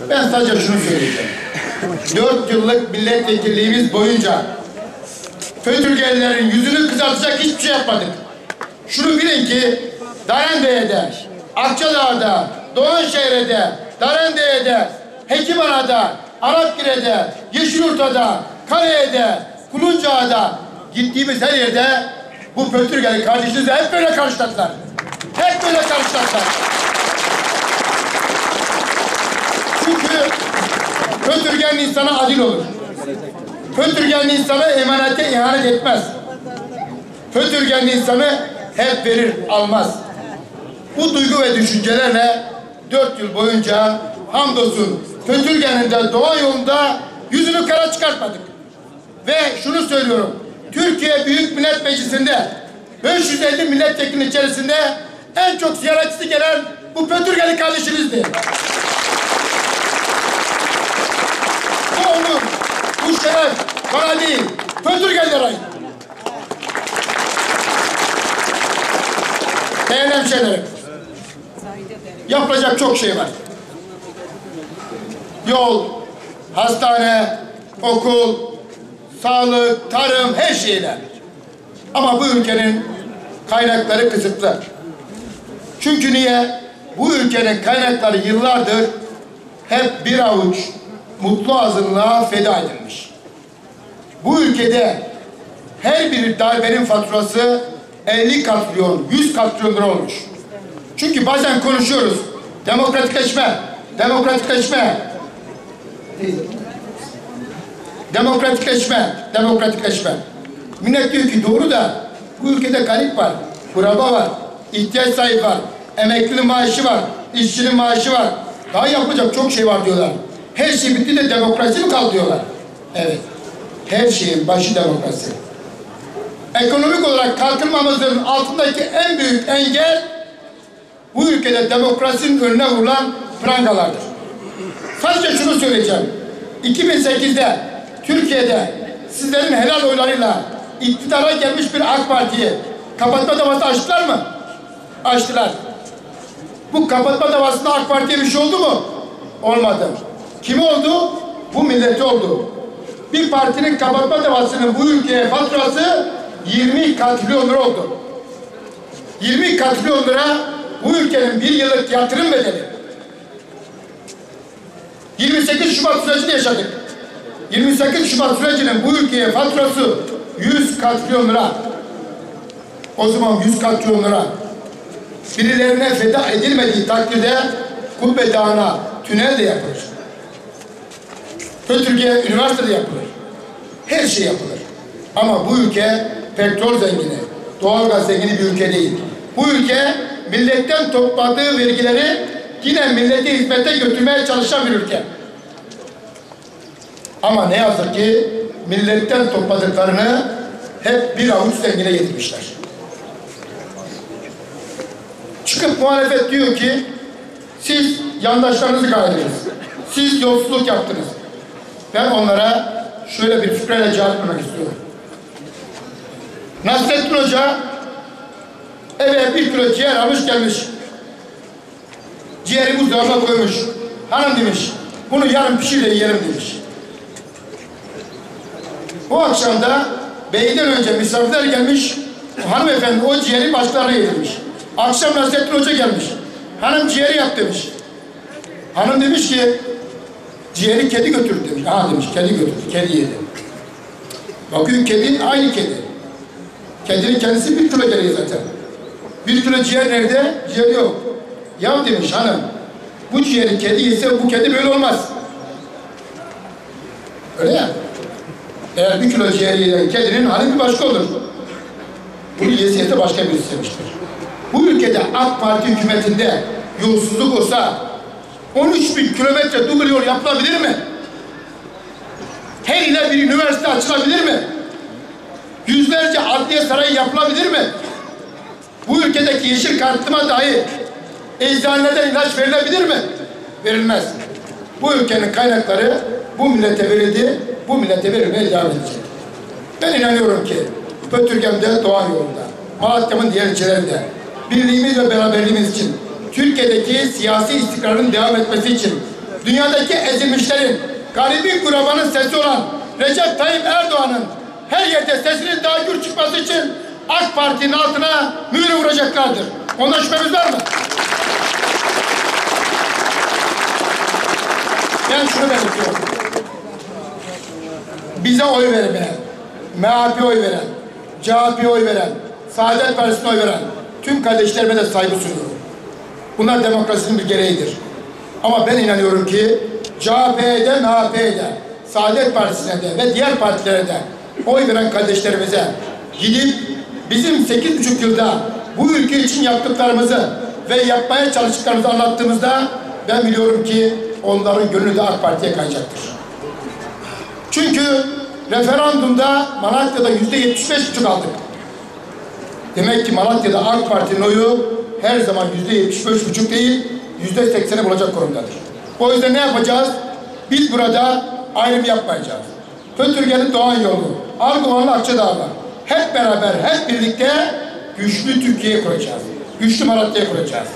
Ben sadece şunu söyleyeceğim. Dört yıllık milletvekilliğimiz boyunca Fötürgelilerin yüzünü kızartacak hiçbir şey yapmadık. Şunu bilin ki Darende'de, Akçadağ'da, Doğanşehir'de, Darende'de, Hekimana'da, Arapgire'de, Yeşilyurta'da, Kale'de, Kulunca'da gittiğimiz her yerde bu Pötürgeli kardeşinizle hep böyle karşıladılar. Hep böyle karşıladılar. Çünkü Pötürgen insana adil olur. Pötürgen insana emanete ihanet etmez. Pötürgen insanı hep verir almaz. Bu duygu ve düşüncelerle dört yıl boyunca hamdolsun Pötürgen'in de doğa yolunda yüzünü kara çıkartmadık. Ve şunu söylüyorum. Türkiye Büyük Millet Meclisi'nde 550 milletvekili içerisinde en çok ziyaretçisi gelen bu Pötürgen'i kardeşimizdi. Bu onur, şeref bana değil, Pötürgenlere ait. Değerli hemşehrilerim, yapılacak çok şey var. Yol, hastane, okul, sağlık, tarım, her şeyle. Ama bu ülkenin kaynakları kısıtlı. Çünkü niye? Bu ülkenin kaynakları yıllardır hep bir avuç mutlu azınlığa feda edilmiş. Bu ülkede her bir darbenin faturası 50 katrilyon, 100 katrilyon lira olmuş. Çünkü bazen konuşuyoruz. Demokratikleşme, demokratikleşme. Demokratikleşme, demokratikleşme. Millet diyor ki doğru da bu ülkede garip var, kuraba var, ihtiyaç sahibi var, emeklinin maaşı var, işçinin maaşı var. Daha yapacak çok şey var diyorlar. Her şey bitti de demokrasi mi kaldı diyorlar. Evet. Her şeyin başı demokrasi. Ekonomik olarak kalkınmamızın altındaki en büyük engel bu ülkede demokrasinin önüne vurulan prangalardır. Sadece şunu söyleyeceğim. 2008'de Türkiye'de sizlerin helal oylarıyla iktidara gelmiş bir AK Parti'yi kapatma davası açtılar mı? Açtılar. Bu kapatma davasında AK Parti'ye bir şey oldu mu? Olmadı. Kim oldu? Bu milleti oldu. Bir partinin kapatma davasının bu ülkeye faturası 20 katrilyon lira oldu. 20 katrilyon lira bu ülkenin bir yıllık yatırım bedeli. 28 Şubat sürecini yaşadık. 28 Şubat sürecinin bu ülkeye faturası 100 katrilyon lira. O zaman 100 katrilyon lira. Birilerine feda edilmediği takdirde Kubbe Dağı'na tünel de yapılır. Türkiye üniversitede yapılır. Her şey yapılır. Ama bu ülke petrol zengini, doğalgaz zengini bir ülke değil. Bu ülke milletten topladığı vergileri yine millete hizmete götürmeye çalışan bir ülke. Ama ne yazık ki milletten topladıklarını hep bir avuç zengine yedirmişler. Çıkıp muhalefet diyor ki siz yandaşlarınızı kaydınız. Siz yolsuzluk yaptınız. Ben onlara şöyle bir fikreyle cevap vermek istiyorum. Nasrettin Hoca eve bir kilo ciğer almış gelmiş. Ciğeri buzdolabına koymuş. Hanım demiş, bunu yarın pişir de yiyelim demiş. Bu akşam da beyden önce misafirler gelmiş. Hanımefendi o ciğeri başlarına yedirmiş. Akşam Nasrettin Hoca gelmiş. Hanım ciğeri yap demiş. Hanım demiş ki ciğeri kedi götürdü demiş. Ha demiş kedi götürdü, kedi yedi. Bakıyor kedi aynı kedi. Kedinin kendisi bir kilo geliyor zaten. Bir kilo ciğer nerede? Ciğer yok. Ya demiş hanım, bu ciğeri kedi yese bu kedi böyle olmaz. Öyle ya. Eğer bir kilo ciğer yiyen kedinin hali bir başka olur. Bunu yese başka birisi istemiştir. Bu ülkede AK Parti hükümetinde yolsuzluk olsa 13 bin kilometre duble yol yapılabilir mi? Her ile bir üniversite açılabilir mi? Yüzlerce adliye sarayı yapılabilir mi? Bu ülkedeki yeşil kartıma dahi eczaneden ilaç verilebilir mi? Verilmez. Bu ülkenin kaynakları bu millete verildi, bu millete verilmeye devam edecek. Ben inanıyorum ki Pötürgem'de Doğan yolunda, Malatya'mın diğer ilçelerinde birliğimiz ve beraberliğimiz için Türkiye'deki siyasi istikrarın devam etmesi için dünyadaki ezilmişlerin, garibin kurabanın sesi olan Recep Tayyip Erdoğan'ın her yerde sesinin daha gür çıkması için AK Parti'nin altına mühür vuracaklardır. Ondan şüphemiz var mı? Ben şunu belirtiyorum. Bize oy vermeyen, MHP oy veren, CHP oy veren, Saadet Partisi'ne oy veren tüm kardeşlerime de saygı sunuyorum. Bunlar demokrasinin bir gereğidir. Ama ben inanıyorum ki CHP'ye de MHP'ye de, Saadet Partisi'ne de ve diğer partilere de oy veren kardeşlerimize gidip bizim sekiz buçuk yılda bu ülke için yaptıklarımızı ve yapmaya çalıştıklarımızı anlattığımızda ben biliyorum ki onların gönlü de AK Parti'ye kayacaktır. Çünkü referandumda Malatya'da yüzde yetmiş beş buçuk aldık. Demek ki Malatya'da AK Parti'nin oyu her zaman yüzde yetmiş beş buçuk değil, yüzde sekseni bulacak konumdadır. O yüzden ne yapacağız? Biz burada ayrım yapmayacağız. Fötürge'nin Doğan yolu, Arguvanlı Akçadağ'la hep beraber, hep birlikte güçlü Türkiye kuracağız. Güçlü Malatya'yı kuracağız.